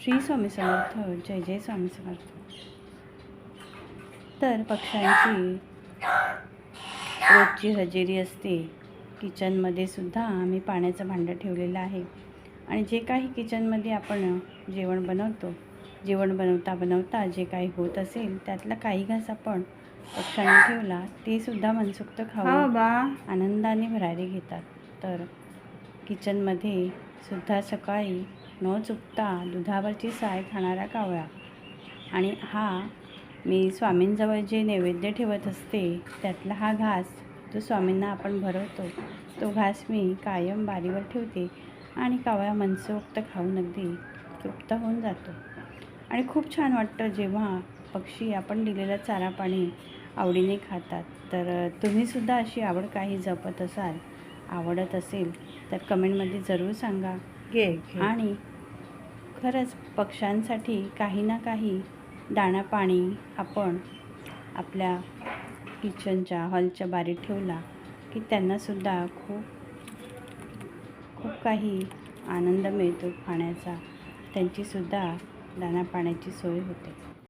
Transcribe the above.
श्री स्वामी समर्थ जय जय स्वामी समर्थ. तर पक्ष्यांची रोजची हजेरी असते. किचनमध्ये सुद्धा आम्ही पाण्याचं भांडं ठेवलेलं आहे. आणि जे काही किचनमध्ये आपण जेवण बनवतो जेवण बनवता बनवता जे काही होत असेल त्यातला काही घास आपण पक्ष्यांनी ठेवला ते सुद्धा मनसोक्त खाऊन बा. आनंदाने भरारी घेतात. तर किचनमध्ये सुद्धा सकाळी न चुकता दुधावरची साय खाणारा कावळा. आणि हा मी स्वामींजवळ जे नैवेद्य ठेवत असते त्यातला हा घास जो स्वामींना आपण भरवतो तो घास मी कायम बारीवर ठेवते आणि कावळा मनसोक्त खाऊन अगदी तृप्त होऊन जातो. आणि खूप छान वाटतं जेव्हा पक्षी आपण दिलेला चारा पाणी आवडीने खातात. तर तुम्हीसुद्धा अशी आवड काही जपत असाल आवडत असेल तर कमेंटमध्ये जरूर सांगा. घे घे. आणि खरंच पक्ष्यांसाठी काही ना काही दाणा पाणी आपण आपल्या किचनच्या हॉलच्या बारीत ठेवला की त्यांनासुद्धा खूप खूप काही आनंद मिळतो खाण्याचा. त्यांचीसुद्धा दाणा पाण्याची सोय होते.